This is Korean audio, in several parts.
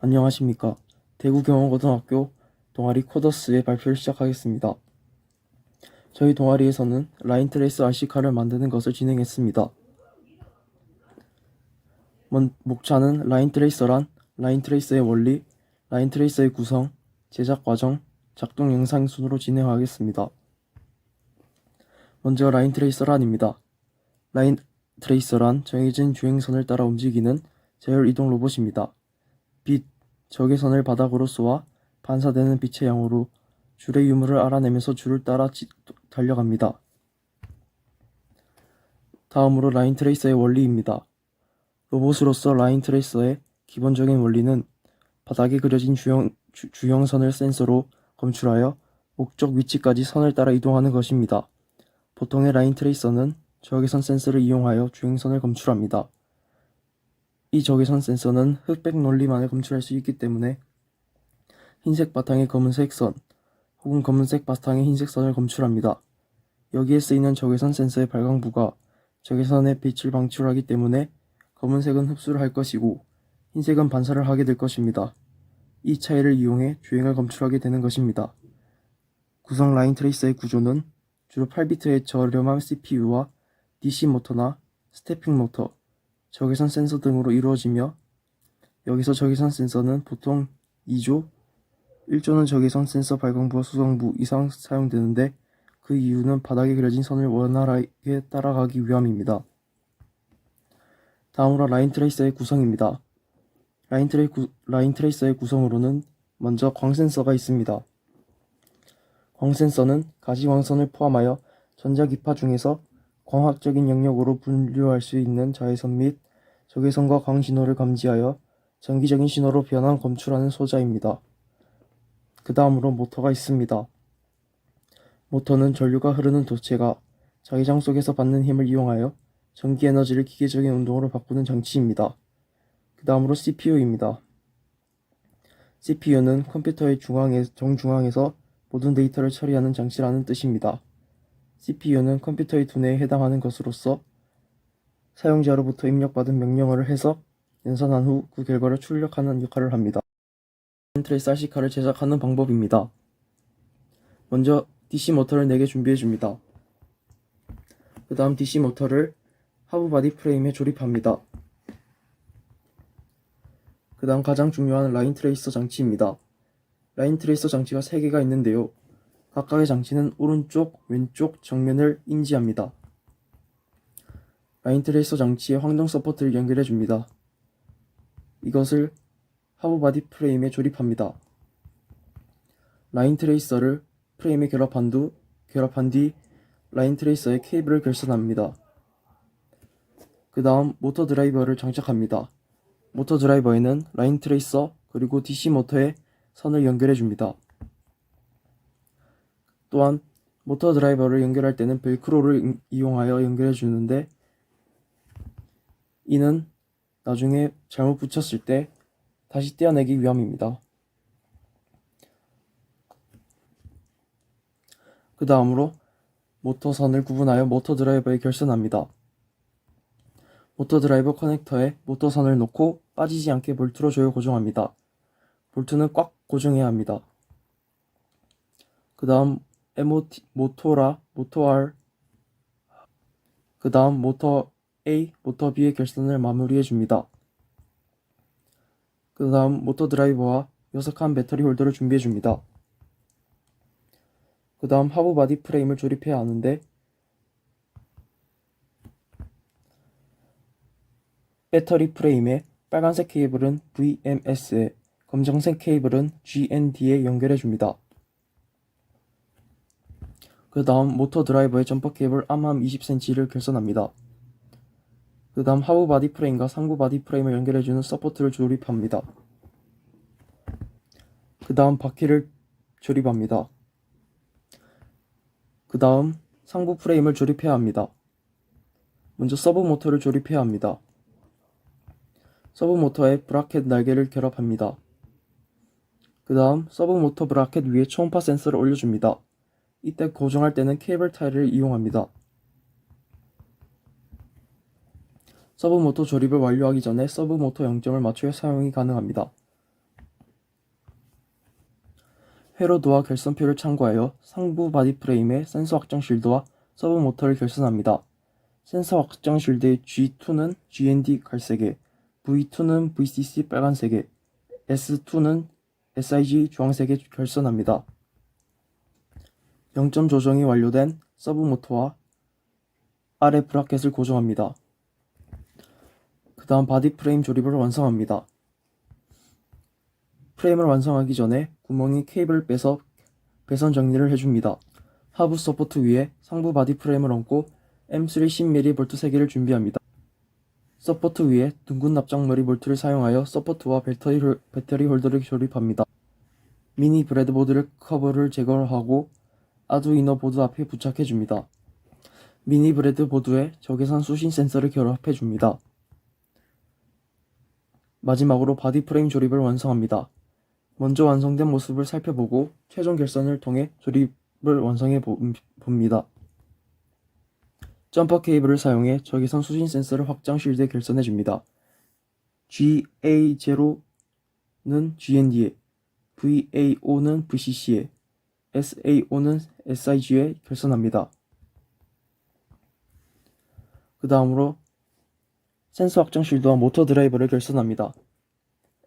안녕하십니까. 대구경원고등학교 동아리 코더스의 발표를 시작하겠습니다. 저희 동아리에서는 라인 트레이스 RC카를 만드는 것을 진행했습니다. 먼- 목차는 라인 트레이서란 라인 트레이서의 원리, 라인 트레이서의 구성, 제작 과정, 작동 영상 순으로 진행하겠습니다. 먼저 라인 트레이서란입니다. 라인 트레이서란 정해진 주행선을 따라 움직이는 자율 이동 로봇입니다. 빛, 적외선을 바닥으로 쏘아 반사되는 빛의 양으로 줄의 유무를 알아내면서 줄을 따라 지- 달려갑니다. 다음으로 라인 트레이서의 원리입니다. 로봇으로서 라인 트레이서의 기본적인 원리는 바닥에 그려진 주형, 주, 주형선을 센서로 검출하여 목적 위치까지 선을 따라 이동하는 것입니다. 보통의 라인 트레이서는 적외선 센서를 이용하여 주행선을 검출합니다. 이 적외선 센서는 흑백 논리만을 검출할 수 있기 때문에 흰색 바탕에 검은색 선 혹은 검은색 바탕에 흰색 선을 검출합니다. 여기에 쓰이는 적외선 센서의 발광부가 적외선의 빛을 방출하기 때문에 검은색은 흡수를 할 것이고 흰색은 반사를 하게 될 것입니다. 이 차이를 이용해 주행을 검출하게 되는 것입니다. 구성 라인 트레이서의 구조는 주로 8비트의 저렴한 CPU와 DC 모터나 스태핑 모터, 적외선 센서 등으로 이루어지며 여기서 적외선 센서는 보통 2조, 1조는 적외선 센서 발광부와 수성부 이상 사용되는데 그 이유는 바닥에 그려진 선을 원활하게 따라가기 위함입니다. 다음으로 라인 트레이서의 구성입니다. 라인, 트레이 구, 라인 트레이서의 구성으로는 먼저 광 센서가 있습니다. 광 센서는 가시광선을 포함하여 전자기파 중에서 광학적인 영역으로 분류할 수 있는 자외선 및 적외선과 광신호를 감지하여 전기적인 신호로 변환 검출하는 소자입니다. 그 다음으로 모터가 있습니다. 모터는 전류가 흐르는 도체가 자기장 속에서 받는 힘을 이용하여 전기 에너지를 기계적인 운동으로 바꾸는 장치입니다. 그 다음으로 CPU입니다. CPU는 컴퓨터의 중앙에, 정중앙에서 모든 데이터를 처리하는 장치라는 뜻입니다. CPU는 컴퓨터의 두뇌에 해당하는 것으로서 사용자로부터 입력받은 명령어를 해석, 연산한 후 그 결과를 출력하는 역할을 합니다. 트레이스 RC카를 제작하는 방법입니다. 먼저 DC 모터를 4개 준비해 줍니다. 그 다음 DC 모터를 하부 바디 프레임에 조립합니다. 그 다음 가장 중요한 라인 트레이서 장치입니다. 라인 트레이서 장치가 3개가 있는데요. 각각의 장치는 오른쪽, 왼쪽, 정면을 인지합니다. 라인 트레이서 장치에 황동 서포트를 연결해 줍니다. 이것을 하부 바디 프레임에 조립합니다. 라인 트레이서를 프레임에 결합한, 두, 결합한 뒤 라인 트레이서에 케이블을 결선합니다. 그 다음 모터 드라이버를 장착합니다. 모터 드라이버에는 라인 트레이서 그리고 DC 모터에 선을 연결해 줍니다. 또한 모터 드라이버를 연결할 때는 벨크로를 이용하여 연결해 주는데 이는 나중에 잘못 붙였을 때 다시 떼어내기 위함입니다. 그 다음으로 모터선을 구분하여 모터 드라이버에 결선합니다. 모터 드라이버 커넥터에 모터선을 놓고 빠지지 않게 볼트로 조여 고정합니다. 볼트는 꽉 고정해야 합니다. 그 다음 MOT, 모토라, 모토 R, 그 다음 모터 A, 모터 B의 결선을 마무리해 줍니다. 그 다음 모터 드라이버와 6칸 배터리 홀더를 준비해 줍니다. 그 다음 하부 바디 프레임을 조립해야 하는데 배터리 프레임에 빨간색 케이블은 VMS에 검정색 케이블은 GND에 연결해 줍니다. 그 다음 모터 드라이버의 점퍼 케이블 암함 20cm를 결선합니다. 그 다음 하부 바디 프레임과 상부 바디 프레임을 연결해주는 서포트를 조립합니다. 그 다음 바퀴를 조립합니다. 그 다음 상부 프레임을 조립해야 합니다. 먼저 서브 모터를 조립해야 합니다. 서브 모터에 브라켓 날개를 결합합니다. 그 다음 서브 모터 브라켓 위에 초음파 센서를 올려줍니다. 이때 고정할 때는 케이블 타일을 이용합니다. 서브 모터 조립을 완료하기 전에 서브 모터 0점을 맞춰야 사용이 가능합니다. 회로도와 결선표를 참고하여 상부 바디 프레임의 센서 확장 쉴드와 서브 모터를 결선합니다. 센서 확장 쉴드의 G2는 GND 갈색에, V2는 VCC 빨간색에, S2는 SIG 주황색에 결선합니다. 0점 조정이 완료된 서브 모터와 아래 브라켓을 고정합니다. 그 다음 바디 프레임 조립을 완성합니다. 프레임을 완성하기 전에 구멍이 케이블을 빼서 배선 정리를 해줍니다. 하부 서포트 위에 상부 바디 프레임을 얹고 M3 10mm 볼트 3개를 준비합니다. 서포트 위에 둥근 납작머리 볼트를 사용하여 서포트와 배터리, 홀- 배터리 홀더를 조립합니다. 미니 브레드보드를 커버를 제거하고 아두이노 보드 앞에 부착해 줍니다. 미니 브레드 보드에 적외선 수신 센서를 결합해 줍니다. 마지막으로 바디 프레임 조립을 완성합니다. 먼저 완성된 모습을 살펴보고 최종 결선을 통해 조립을 완성해 보- 봅니다. 점퍼 케이블을 사용해 적외선 수신 센서를 확장 쉴드에 결선해 줍니다. GA0는 GND에, VAO는 VCC에, SAO는 SIG에 결선합니다. 그 다음으로 센서 확장 쉴드와 모터 드라이버를 결선합니다.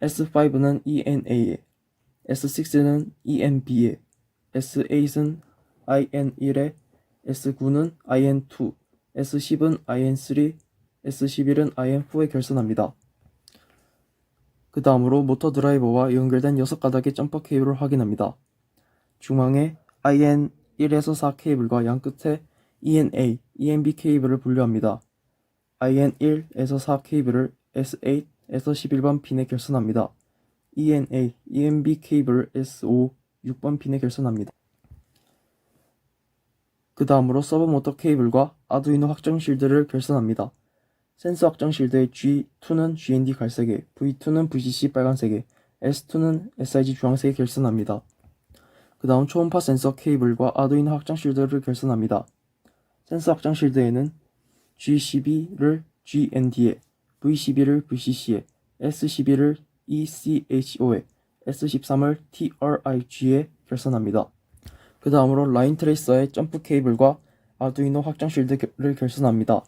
S5는 ENA에, S6는 ENB에, S8은 IN1에, S9는 IN2, S10은 IN3, S11은 IN4에 결선합니다. 그 다음으로 모터 드라이버와 연결된 6가닥의 점퍼 케이블을 확인합니다. 중앙에 IN1에서 4 케이블과 양 끝에 ENA, ENB 케이블을 분류합니다. IN1에서 4 케이블을 S8에서 11번 핀에 결선합니다. ENA, ENB 케이블을 S5, 6번 핀에 결선합니다. 그 다음으로 서버 모터 케이블과 아두이노 확장 쉴드를 결선합니다. 센서 확장 쉴드의 G2는 GND 갈색에, V2는 VCC 빨간색에, S2는 SIG 주황색에 결선합니다. 그 다음 초음파 센서 케이블과 아두이노 확장 쉴드를 결선합니다. 센서 확장 쉴드에는 G12를 GND에, V12를 VCC에, S12를 ECHO에, S13을 TRIG에 결선합니다. 그 다음으로 라인 트레이서의 점프 케이블과 아두이노 확장 쉴드를 결선합니다.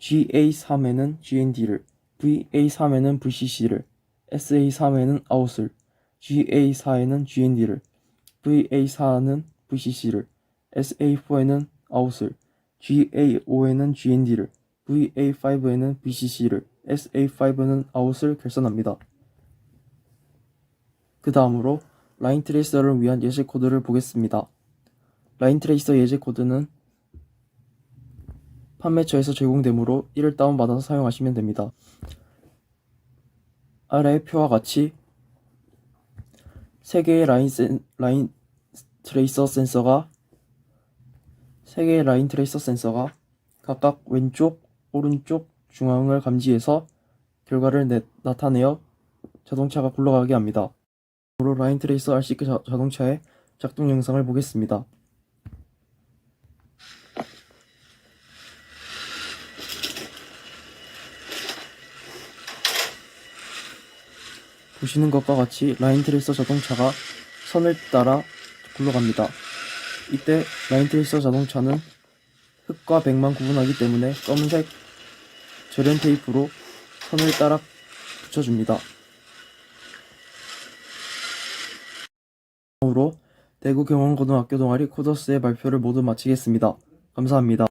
GA3에는 GND를, VA3에는 VCC를, SA3에는 아웃을, GA4에는 GND를, VA4는 VCC를, SA4에는 아웃을, GA5에는 GND를, VA5에는 VCC를, SA5는 아웃을 결선합니다. 그 다음으로 라인 트레이서를 위한 예제 코드를 보겠습니다. 라인 트레이서 예제 코드는 판매처에서 제공되므로 이를 다운받아서 사용하시면 됩니다. 아래의 표와 같이 3개의 라인, 센, 라인 트레이서 센서가 3개의 라인 트레이서 센서가 각각 왼쪽, 오른쪽, 중앙을 감지해서 결과를 내- 나타내어 자동차가 굴러가게 합니다. 으로 라인 트레이서 RC 자, 자동차의 작동 영상을 보겠습니다. 보시는 것과 같이 라인 트레이서 자동차가 선을 따라 굴러갑니다. 이때 라인 트레이서 자동차는 흙과 백만 구분하기 때문에 검은색 절연 테이프로 선을 따라 붙여줍니다. 으로 대구 경원고등학교 동아리 코더스의 발표를 모두 마치겠습니다. 감사합니다.